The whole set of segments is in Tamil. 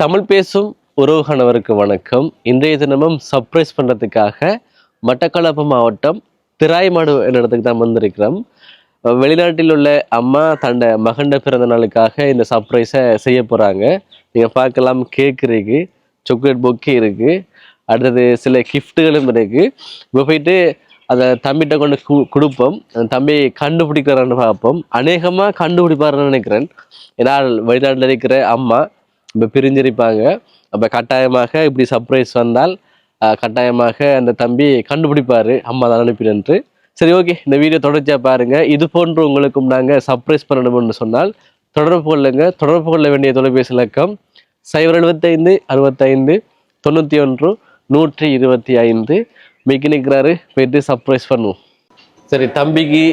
தமிழ் பேசும் உறவுகணவருக்கு வணக்கம். இன்றைய தினமும் சர்ப்ரைஸ் பண்ணுறதுக்காக மட்டக்களப்பு மாவட்டம் திராய்மாடு என்ற இடத்துக்கு தான் வந்திருக்கிறோம். வெளிநாட்டில் உள்ள அம்மா தண்ட மகண்ட பிறந்த நாளுக்காக இந்த சர்ப்ரைஸை செய்ய போகிறாங்க நீங்கள் பார்க்கலாம் கேக் இருக்குது சாக்லேட் பொக்கே இருக்குது அடுத்தது சில கிஃப்ட்டுகளும் இருக்குது இப்போ போயிட்டு அதை தம்பிகிட்ட கொண்டு கு- கொடுப்போம். அந்த தம்பி கண்டுபிடிக்கிறான்னு பார்ப்போம். அநேகமாக கண்டுபிடிப்பாருன்னு நினைக்கிறேன். ஏன்னா வெளிநாட்டில் இருக்கிற அம்மா இப்போ பிரிஞ்சிருப்பாங்க. அப்போ கட்டாயமாக இப்படி சர்ப்ரைஸ் வந்தால் கட்டாயமாக அந்த தம்பி கண்டுபிடிப்பார் அம்மா தான் அனுப்பினன்று சரி ஓகே இந்த வீடியோ தொடர்ச்சியாக பாருங்கள் இது போன்று உங்களுக்கும் நாங்கள் சர்ப்ரைஸ் பண்ணணும்னு சொன்னால் தொடர்பு கொள்ளுங்க. தொடர்பு கொள்ள வேண்டிய தொலைபேசி இலக்கம் சைபர் எழுபத்தைந்து அறுபத்தைந்து தொண்ணூற்றி ஒன்று நூற்றி இருபத்தி ஐந்து. மிக்கி நிற்கிறாரு போயிட்டு சர்ப்ரைஸ் பண்ணுவோம். சரி தம்பிக்கு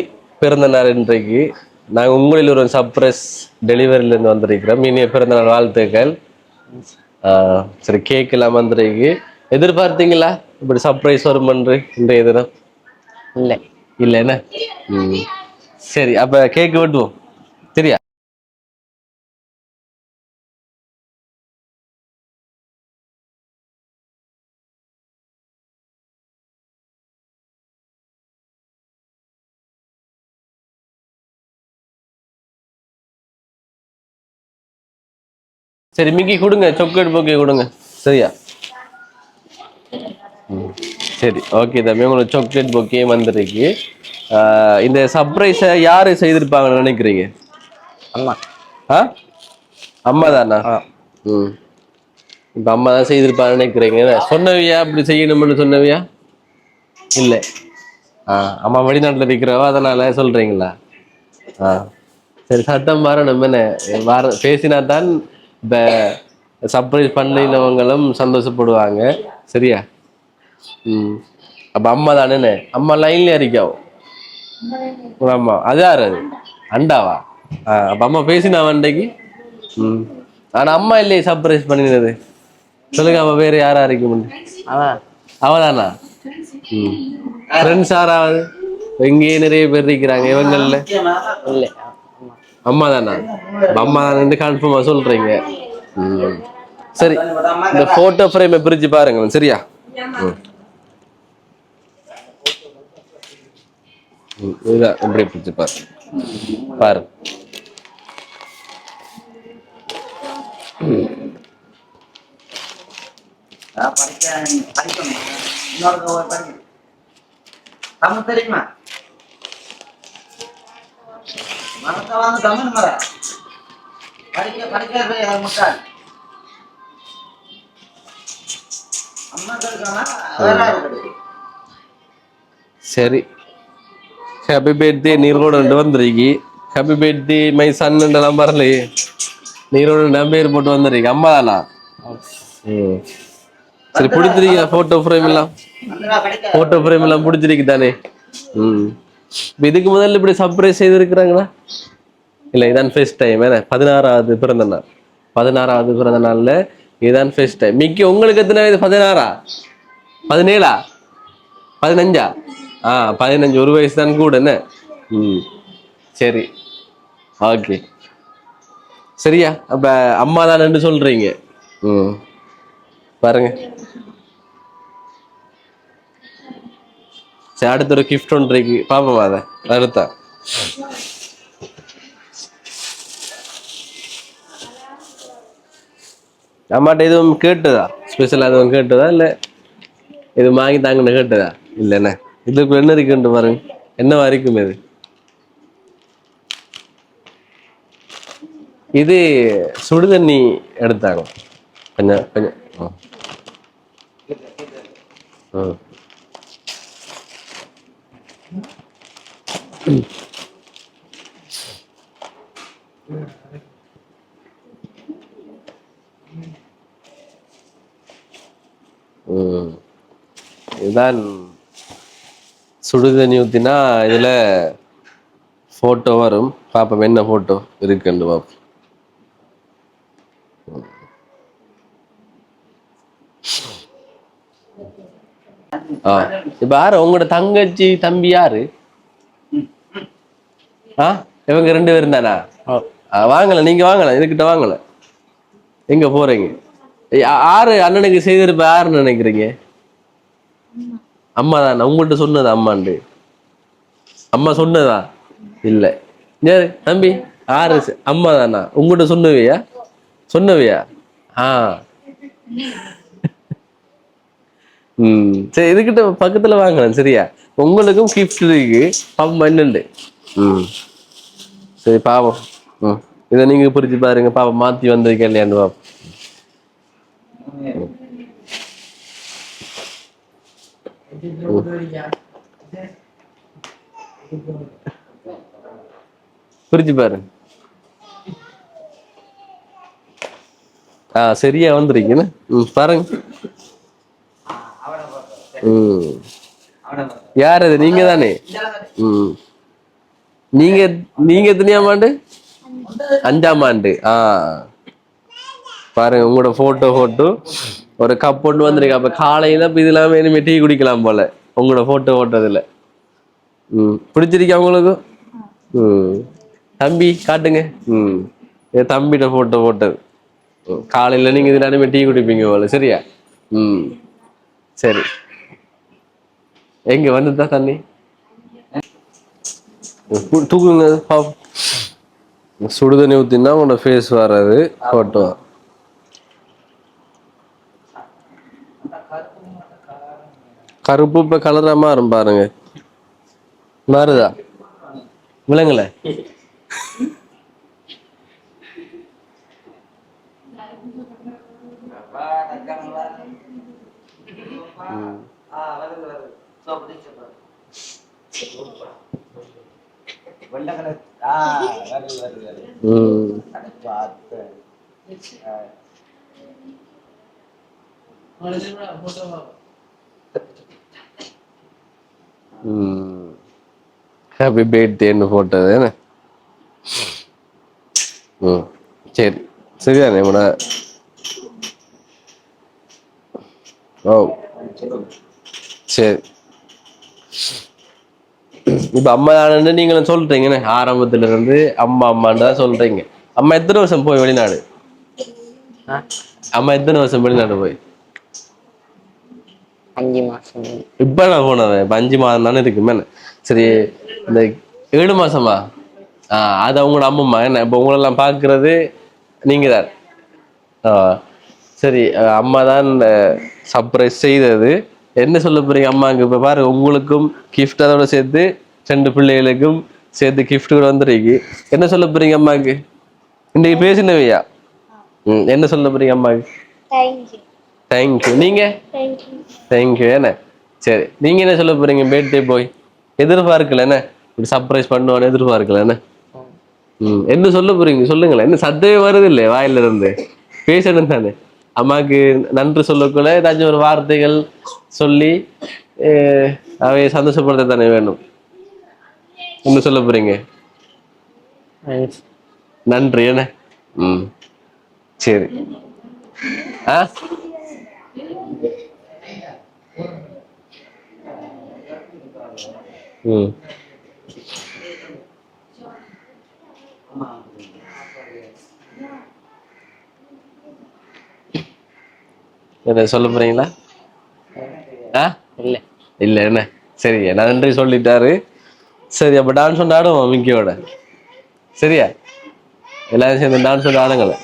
பிறந்த நாள் இன்றைக்கு. நாங்கள் உங்களில் ஒரு சர்ப்ரைஸ் டெலிவரியிலேருந்து வந்திருக்கிறோம். இனிய பிறந்த நாள் வாழ்த்துக்கள் சரி கேக் எல்லாம் வந்திருக்கு. எதிர்பார்த்தீங்களா? இப்படி சர்ப்ரைஸ் வருமன்று இன்றைய தினம்? இல்லை. இல்லை என்ன? ம். சரி அப்போ கேக் வெட்டுவோம். சரி மிக்கி கொடுங்க சாக்லேட் போக்கே கொடுங்க. சரியா. சரி ஓகே தம்பி உங்களுக்கு சாக்லேட் பொக்கே வந்திருக்கு. இந்த சர்ப்ரைஸை யாரு செய்திருப்பாங்கன்னு நினைக்கிறீங்க? அம்மா. ஆ? அம்மா தானா? ம். இப்போ அம்மா தான் செய்திருப்பாங்கன்னு நினைக்கிறீங்க? சொன்னவியா? இப்படி செய்யணும்னு சொன்னவியா? இல்லை. ஆ அம்மா வெளிநாட்டில் இருக்கிறவா அதனால சொல்றீங்களா? ஆ. சரி சத்தம் வரணும் என்ன? வர பேசினா தான் இப்போ சர்ப்ரைஸ் பண்ணினவங்களும் சந்தோஷப்படுவாங்க. சரியா? ம். அப்போ அம்மா தானே அம்மா லைன்ல இருக்காவோ உங்க அம்மா அது யாரு? அது அண்டாவா? ஆ அப்போ அம்மா பேசினா அண்டைக்கு ம். ஆனா அம்மா இல்லையே சர்ப்ரைஸ் பண்ணினது. சொல்லுங்க அவ வேற யாரா இருக்க முடியும் அவன் அவதானா ம். ஃப்ரெண்ட்ஸ் யாராவது? இங்கேயே நிறைய பேர் இருக்கிறாங்க. இவங்கள்ல இல்லை. அம்மா தானா அம்மா தானு கன்ஃபார்மா சொல்றீங்க. ம். சரி இந்த போட்டோ ஃப்ரேமை பிரிச்சு பாருங்க சரியா? ம். இதுதான் இப்படி பிரிச்சு பாரு. பாரு. படிக்க படிக்கணும். இன்னொரு தமிழ் தெரியுமா? மறக்காம தமிழ் மர படிக்க படிக்க முட்டாள்? சரி. ஹாப்பி பர்த்டே நீரோட வந்திருக்கு. ஹாப்பி பர்த்டே மை சன் எல்லாம் வரலையே நீரோட நம்பேர் போட்டு வந்திருக்கு. அம்மா தானா. சரி பிடிச்சிருக்கீங்க போட்டோ ஃப்ரேம் எல்லாம். அந்த படிக்க போட்டோ ஃப்ரேம் எல்லாம் பிடிச்சிருக்கு தானே ம். இதுக்கு முதல்ல இப்படி சர்ப்ரைஸ் செய்திருக்கிறாங்களா? இல்லை இதான் ஃபர்ஸ்ட் டைம் ஏன்னா பதினாறாவது பிறந்த நாள். பதினாறாவது பிறந்த நாள்ல இதுதான் ஃபர்ஸ்ட் டைம் மிக்கி உங்களுக்கு எத்தனை வயது? பதினாறா? பதினேழா? பதினஞ்சா? ஆ பதினஞ்சு. ஒரு வயசு தான் கூட என்ன? ம். சரி. ஓகே. சரியா? அப்போ அம்மா தான் சொல்றீங்க. ம். பாருங்க. சரி அடுத்த ஒரு கிஃப்ட் ஒன்று இருக்கு. பாப்போமா அதை. அடுத்தா அம்மாட்ட எதுவும் கேட்டுதா? ஸ்பெஷல் எதுவும் கேட்டுதா? இல்லை இது வாங்கி தாங்கன்னு கேட்டுதா? இல்லைண்ணே இதுக்கு என்ன இருக்குன்ட்டு பாருங்க. என்ன வரைக்கும் இது? இது சுடுதண்ணி எடுத்தாங்க. கொஞ்சம் கொஞ்சம். ம். இதுதான் சுடுதண்ணி ஊற்றினா இதில் ஃபோட்டோ வரும். பார்ப்போம் என்ன ஃபோட்டோ இருக்குன்னு பார்ப்போம் ஆ இப்போ யாரு? உங்களோட தங்கச்சி தம்பி யாரு? ஆ? இவங்க ரெண்டு பேரும் தானா? வாங்கல. நீங்க வாங்கல. இதுகிட்ட வாங்கல. எங்க போறீங்க யாரு அண்ணனுக்கு செய்திருப்ப யாருன்னு நினைக்கிறீங்க? அம்மா தானே? உங்கள்கிட்ட சொன்னதா அம்மாண்டு அம்மா சொன்னதா? இல்ல. யாரு தம்பி. செ- அம்மா தானா? உங்கள்கிட்ட சொன்னவையா? சொன்னவையா? ஆ. ம். சரி இதுகிட்ட பக்கத்துல வாங்கலாம். சரியா? உங்களுக்கும் கிஃப்ட் இருக்கு பாப்போம் என்னண்டு ம். சரி பாவம். ம் இதை நீங்க புரிஞ்சு பாருங்க. பாவம் மாத்தி வந்திருக்கேன் இல்லையான்னு பாப்போம் பிரிச்சு பாருங்க. ஆ சரியா வந்துருக்கீங்க ம் பாருங்க. ம். யார் அது? நீங்க தானே ம். நீங்க நீங்க எத்தனையாம் ஆண்டு? அஞ்சாம் ஆண்டு. ஆ. பாருங்க உங்களோட போட்டோ போட்டோ ஒரு கப் ஒன்று வந்திருக்கு. அப்ப காலையில இப்ப இதெல்லாம் இனிமே டீ குடிக்கலாம் போல. உங்களோட போட்டோ போட்டதுல ம். பிடிச்சிருக்கா உங்களுக்கு? ம். தம்பி காட்டுங்க. ம். ஏ தம்பிட்ட போட்டோ போட்டது காலையில நீங்க இதுல இனிமே டீ குடிப்பீங்க போல சரியா? ம். சரி. எங்க வந்துதா தண்ணி? தூக்குங்க. சுடுதண்ணி ஊத்தினா உங்களோட ஃபேஸ் வராது போட்டோ கருப்பு இப்ப கலரா மாறும் பாருங்க மாறுதா விலங்குல ஆ வருது வருது ஹாப்பி பர்த்டேன்னு போட்டது என்ன? ம். சரி. சரிதானே உன ஓ. சரி. இப்ப அம்மா யாருன்னு நீங்களும் சொல்றீங்கண்ணே ஆரம்பத்துல இருந்து அம்மா அம்மான்னு தான் சொல்றீங்க. அம்மா எத்தனை வருஷம் போய் வெளிநாடு? ஆ? அம்மா எத்தனை வருஷம் வெளிநாடு போய்? அஞ்சு மாசம். இப்ப நான் போனவன் இப்ப அஞ்சு மாதம் தானே இருக்கு மேல சரி இந்த ஏழு மாசமா? ஆஹ் அது அவங்களோட அம்மம்மா என்ன? இப்ப உங்களெல்லாம் பாக்குறது நீங்க தான். ஆஹ் சரி அம்மா தான் சர்ப்ரைஸ் செய்தது. என்ன சொல்ல போறீங்க அம்மாவுக்கு இப்ப பாரு உங்களுக்கும் gift அதோட சேர்த்து ரெண்டு பிள்ளைகளுக்கும் சேர்த்து கூட வந்துருக்கு. என்ன சொல்ல போறீங்க அம்மாவுக்கு இன்னைக்கு பேசினவையா? ம் என்ன சொல்ல போறீங்க அம்மாவுக்கு தேங்க்யூ நீங்க? தேங்க்யூ என்ன? சரி நீங்க என்ன சொல்ல போறீங்க? பர்த்டே போய் எதிர்பார்க்கல என்ன? இப்படி சர்ப்ரைஸ் பண்ணுவான்னு எதிர்பார்க்கல என்ன? ம் என்ன சொல்ல போறீங்க? சொல்லுங்களேன். என்ன சத்தமே வருது இல்லையே வாயில இருந்து. பேசணும் தானே. அம்மாக்கு நன்றி சொல்லக்குள்ள ஏதாச்சும் ஒரு வார்த்தைகள் சொல்லி அவைய சந்தோஷப்படுத்த தானே வேணும். என்ன சொல்ல போறீங்க? நன்றி என்ன? ம். சரி. ஆ? ம். என்ன சொல்ல போறீங்களா? ஆ? இல்லை. இல்ல என்ன? சரி நன்றி சொல்லிட்டாரு. சரி அப்ப டான்ஸ் ஒன்று ஆடுவோம் மிக்கியோட? சரியா? எல்லாரும் சேர்ந்து டான்ஸ் ஒன்று ஆடுங்களேன்